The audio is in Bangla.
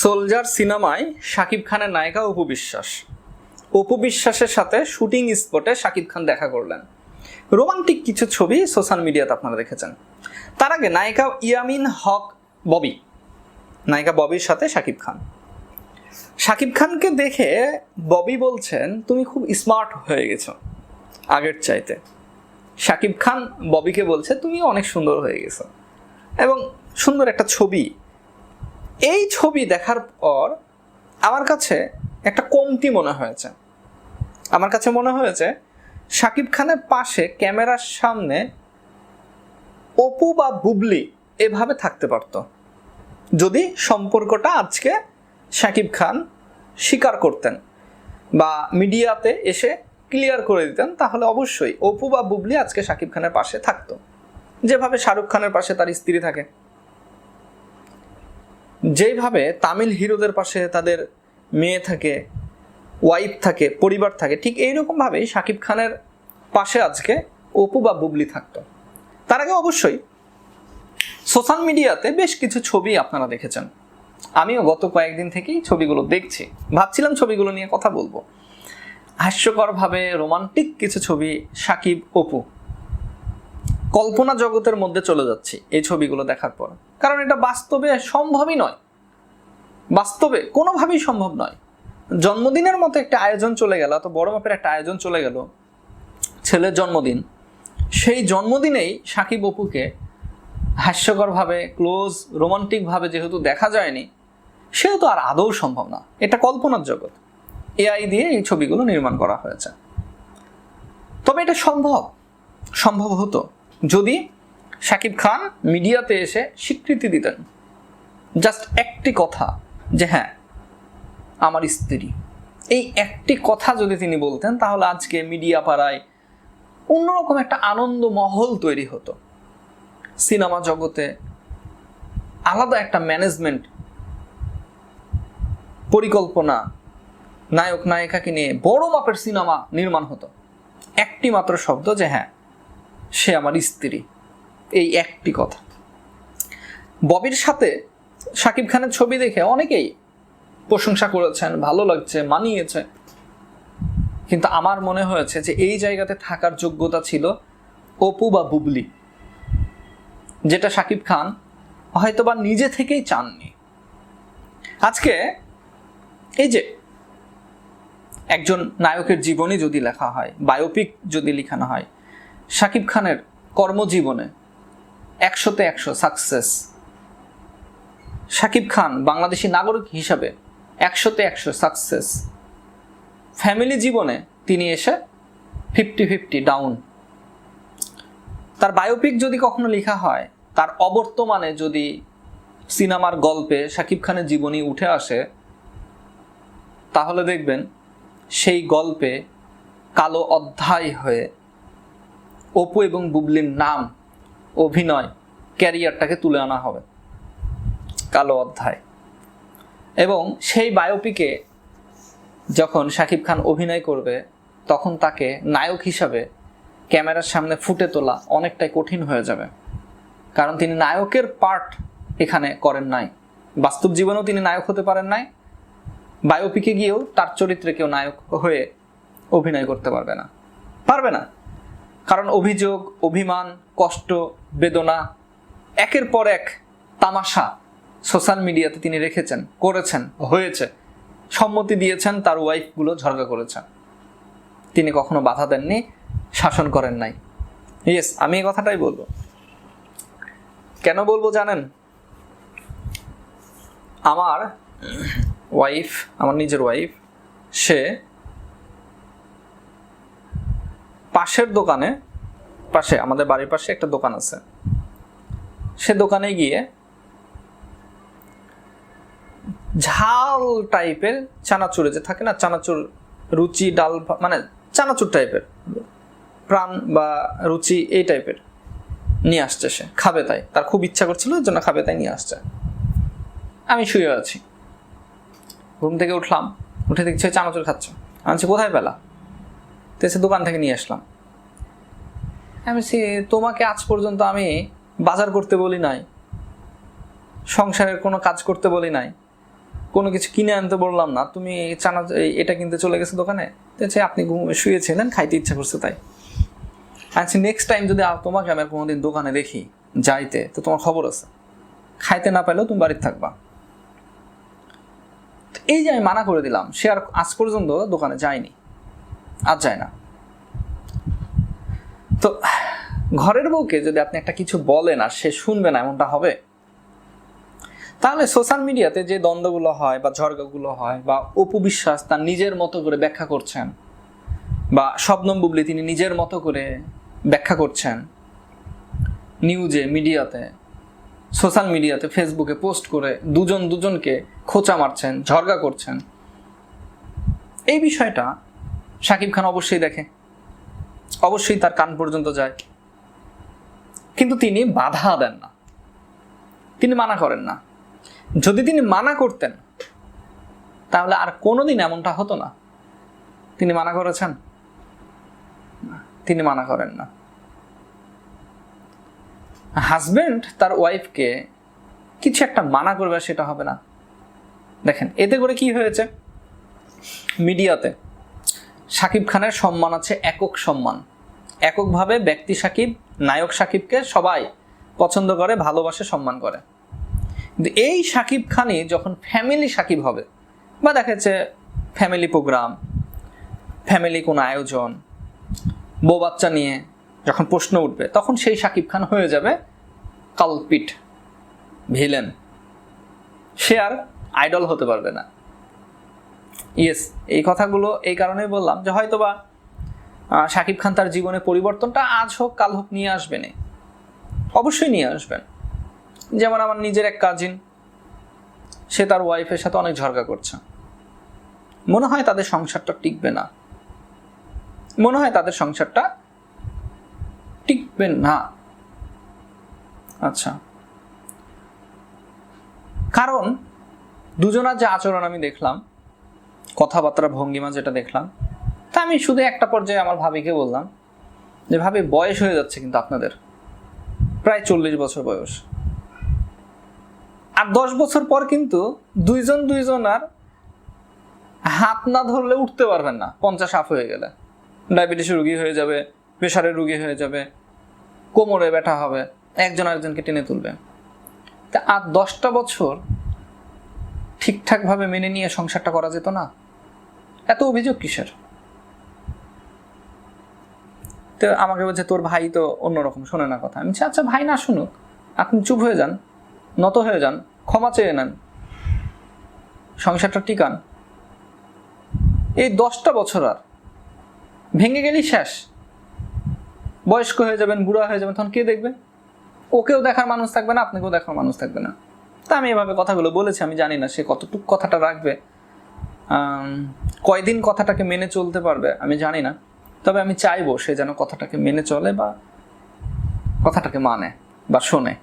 সোলজার সিনেমায় শাকিব খানের নায়িকা অপু বিশ্বাস। অপু বিশ্বাসের সাথে শুটিং স্পটে শাকিব খান দেখা করলেন। রোমান্টিক কিছু ছবি সোশ্যাল মিডিয়াতে আপনারা দেখেছেন। তার আগে নায়িকা ইয়ামিন হক ববি, নায়িকা ববির সাথে শাকিব খান। শাকিব খানকে দেখে ববি বলছেন, তুমি খুব স্মার্ট হয়ে গেছো আগের চাইতে। শাকিব খান ববিকে বলছে তুমি অনেক সুন্দর হয়ে গেছো। এবং সুন্দর একটা ছবি এই ছবি দেখার পর আমার কাছে একটা কমতি মনে হয়েছে। আমার কাছে মনে হয়েছে শাকিব খানের পাশে ক্যামেরার সামনে অপু বা বুবলি এভাবে থাকতে পারতো। যদি সম্পর্কটা আজকে শাকিব খান স্বীকার করতেন বা মিডিয়াতে এসে ক্লিয়ার করে দিতেন, তাহলে অবশ্যই অপু বা বুবলি আজকে শাকিব খানের পাশে থাকতো। যেভাবে শাহরুখ খানের পাশে তার স্ত্রী থাকে। যেইভাবে তামিল হিরোদের পাশে তাদের মেয়ে থাকে ওয়াইফ থাকে, পরিবার থাকে, ঠিক এইরকমভাবেই শাকিব খানের পাশে আজকে অপু বা বুবলি থাকতো। তার আগে অবশ্যই সোশ্যাল মিডিয়াতে বেশ কিছু ছবি আপনারা দেখেছেন। আমিও গত কয়েকদিন থেকেই ছবিগুলো দেখছি। ভাবছিলাম ছবিগুলো নিয়ে কথা বলব। হাস্যকরভাবে রোমান্টিক কিছু ছবি সাকিব অপু। কল্পনা জগতের মধ্যে চলে যাচ্ছি এই ছবিগুলো দেখার পর। কারণ এটা বাস্তবে সম্ভবই নয়। বাস্তবে কোনোভাবেই সম্ভব নয়। জন্মদিনের মতো একটা আয়োজন চলে গেল, এত বড় মাপের একটা আয়োজন চলে গেল, ছেলের জন্মদিন। সেই জন্মদিনেই সাকিব অপুকে হাস্যকরভাবে, ক্লোজ, রোমান্টিকভাবে যেহেতু দেখা যায়নি সেহেতু আর আদৌ সম্ভব না। এটা কল্পনার জগৎ। এআই দিয়ে এই ছবিগুলো নির্মাণ করা হয়েছে। তবে এটা সম্ভব। সম্ভব হতো। যদি শাকিব খান মিডিয়াতে এসে স্বীকৃতি দিতেন। জাস্ট একটি কথা যে হ্যাঁ আমার স্ত্রী। এই একটি কথা যদি তিনি বলতেন, তাহলে আজকে মিডিয়া পাড়ায় অন্যরকম একটা আনন্দ মহল তৈরি হতো। সিনেমা জগতে আলাদা একটা ম্যানেজমেন্ট পরিকল্পনা নায়ক নায়িকাকে নিয়ে বড় মাপের সিনেমা নির্মাণ হতো। একটি মাত্র শব্দ যে হ্যাঁ সে আমার স্ত্রী। এই একটি কথা। ববির সাথে শাকিব খানের ছবি দেখে অনেকেই প্রশংসা করেছেন, ভালো লাগছে, মানিয়েছে। কিন্তু আমার মনে হয়েছে যে এই জায়গাতে থাকার যোগ্যতা ছিল অপু বা বুবলি, যেটা শাকিব খান হয়তোবা নিজে থেকেই চাননি। আজকে এই যে একজন নায়কের জীবনী যদি লেখা হয়, বায়োপিক যদি লেখানো হয় শাকিব খানের কর্মজীবনে একশোতে একশো সাকসেস শাকিব খান বাংলাদেশি নাগরিক হিসাবে একশোতে একশো সাকসেস ফ্যামিলি জীবনে তিনি এসে ফিফটি ফিফটি ডাউন তার বায়োপিক যদি কখনো লেখা হয়, তার অবর্তমানে যদি সিনেমার গল্পে শাকিব খানের জীবনী উঠে আসে, তাহলে দেখবেন সেই গল্পে কালো অধ্যায় হয়ে অপু এবং বুবলির নাম, অভিনয়, ক্যারিয়ারটাকে তুলে আনা হবে। কালো অধ্যায়। এবং সেই বায়োপিকে যখন শাকিব খান অভিনয় করবে, তখন তাকে নায়ক হিসাবে ক্যামেরার সামনে ফুটে তোলা অনেকটাই কঠিন হয়ে যাবে। কারণ তিনি নায়কের পার্ট এখানে করেন নাই। বাস্তব জীবনেও তিনি নায়ক হতে পারেন নাই। বায়োপিকে গিয়েও তার চরিত্রে কেউ নায়ক হয়ে অভিনয় করতে পারবে না। পারবে না। কারণ অভিযোগ, অভিমান, কষ্ট, বেদনা, একের পর এক তামাশা সোশ্যাল মিডিয়াতে তিনি রেখেছেন, করেছেন, হয়েছে। সম্মতি দিয়েছেন, তার ওয়াইফগুলো ঝরগা করেছেন তিনি কখনো বাধা দেননি, শাসন করেন নাই। ইয়েস আমি এই কথাটাই বলব। কেন বলব জানেন? আমার ওয়াইফ আমার নিজের ওয়াইফ সে পাশের দোকানে, পাশে, আমাদের বাড়ির পাশে একটা দোকান আছে। সে দোকানে গিয়ে ঝাল টাইপের চানাচুর, যে থাকে না, চানাচুর, রুচি, ডাল মানে চানাচুর টাইপের, প্রাণ বা রুচি এই টাইপের নিয়ে আসছে সে, খাবে তাই। তার খুব ইচ্ছা করছিল, এর জন্য খাবে তাই নিয়ে আসছে। আমি শুয়ে আছি। ঘুম থেকে উঠলাম, উঠে দেখছি চানাচুর খাচ্ছে। আমি কোথায় পেলা? এসে দোকান থেকে নিয়ে আসলাম। আমি বলছি, তোমাকে আজ পর্যন্ত আমি বাজার করতে বলি নাই সংসারের কোনো কাজ করতে বলি নাই কোনো কিছু কিনে আনতে বললাম না। তুমি চানা এটা কিনতে চলে গেছে দোকানে হচ্ছে আপনি শুয়েছিলেন খাইতে ইচ্ছা করছে তাই। আচ্ছা নেক্সট টাইম যদি তোমাকে আমি কোনোদিন দোকানে দেখি যাইতে তো তোমার খবর আছে। খাইতে না পাইলেও তুমি বাড়িতে থাকবা। এই যে আমি মানা করে দিলাম সে আর আজ পর্যন্ত দোকানে যায়নি। আর যায় না। তো, ঘরের বউকে যদি আপনি একটা কিছু বলেন আর সে শুনবে না, এমনটা হবে? তাহলে সোশ্যাল মিডিয়াতে যে দ্বন্দ্বগুলো হয় বা ঝড়গাগুলো হয় বা অপু বিশ্বাস তার নিজের মতো করে ব্যাখ্যা করছেন বা শবনম বুবলি তিনি নিজের মতো করে ব্যাখ্যা করছেন নিউজে, মিডিয়াতে, সোশ্যাল মিডিয়াতে, ফেসবুকে পোস্ট করে দুজন দুজনকে খোঁচা মারছেন ঝরগা করছেন। এই বিষয়টা শাকিব খান অবশ্যই দেখে। অবশ্যই তার কান পর্যন্ত যায়। কিন্তু তিনি বাধা দেন না। তিনি মানা করেন না। যদি তিনি মানা করতেন, তাহলে আর কোনোদিন এমনটা হতো না। তিনি মানা করেছেন? তিনি মানা করেন না। হাজবেন্ড তার ওয়াইফকে কিছু একটা মানা করবে সেটা হবে না। দেখেন, এতে করে কি হয়েছে? মিডিয়াতে শাকিব খানের সম্মান আছে একক সম্মান। এককভাবে ব্যক্তি সাকিব, নায়ক সাকিবকে সবাই পছন্দ করে, ভালোবাসে, সম্মান করে। কিন্তু এই সাকিব খানই যখন ফ্যামিলি সাকিব হবে, বা দেখা যাচ্ছে ফ্যামিলি প্রোগ্রাম ফ্যামিলি কোনো আয়োজন, বউ বাচ্চা নিয়ে যখন প্রশ্ন উঠবে, তখন সেই সাকিব খান হয়ে যাবে কালপিট, ভিলেন। সে আর আইডল হতে পারবে না। ইয়েস এই কথাগুলো এই কারণেই বললাম যে হয়তোবা শাকিব খান তার জীবনে পরিবর্তনটা আজ হোক, কাল হোক নিয়ে আসবেনই অবশ্যই নিয়ে আসবেন। যেমন আমার নিজের এক কাজিন সে তার ওয়াইফের সাথে অনেক ঝগড়া করছে। মনে হয় তাদের সংসারটা টিকবে না। মনে হয় তাদের সংসারটা টিকবে না। আচ্ছা। কারণ, দুজনার যে আচরণ আমি দেখলাম কথাবার্তা ভঙ্গিমা যেটা দেখলাম, তা আমি শুধু একটা পর্যায়ে আমার ভাবিকে বললাম যে, ভাবি, বয়স হয়ে যাচ্ছে কিন্তু আপনাদের। প্রায় চল্লিশ বছর বয়স। আর দশ বছর পর কিন্তু দুইজন দুইজন আর হাত না ধরলে উঠতে পারবেন না। পঞ্চাশ হাফ হয়ে গেলে। ডায়াবেটিস রুগী হয়ে যাবে, প্রেশারের রুগী হয়ে যাবে, কোমরে ব্যথা হবে, একজন আরেকজনকে টেনে তুলবে। তা আর দশটা বছর ঠিকঠাকভাবে মেনে নিয়ে সংসারটা করা যেত না? এত অভিযোগ কিসের? তো আমাকে বলছে, তোর ভাই তো অন্যরকম, শোনে না কথা। আমি আচ্ছা ভাই না শুনুক, আপনি চুপ হয়ে যান, নত হয়ে যান, ক্ষমা চেয়ে নেন, সংসারটা টিকান। এই দশটা বছর আর ভেঙে গেলেই শেষ। বয়স্ক হয়ে যাবেন, বুড়া হয়ে যাবেন, তখন কে দেখবে? ওকেও দেখার মানুষ থাকবে না, আপনাকেও দেখার মানুষ থাকবে না। তা আমি এভাবে কথাগুলো বলেছি, আমি জানি না সে কতটুক কথাটা রাখবে। কয়দিন কথাটাকে মেনে চলতে পারবে আমি জানি না। তবে আমি চাইব সে যেন কথাটাকে মেনে চলে বা কথাটাকে মানে বা শোনে।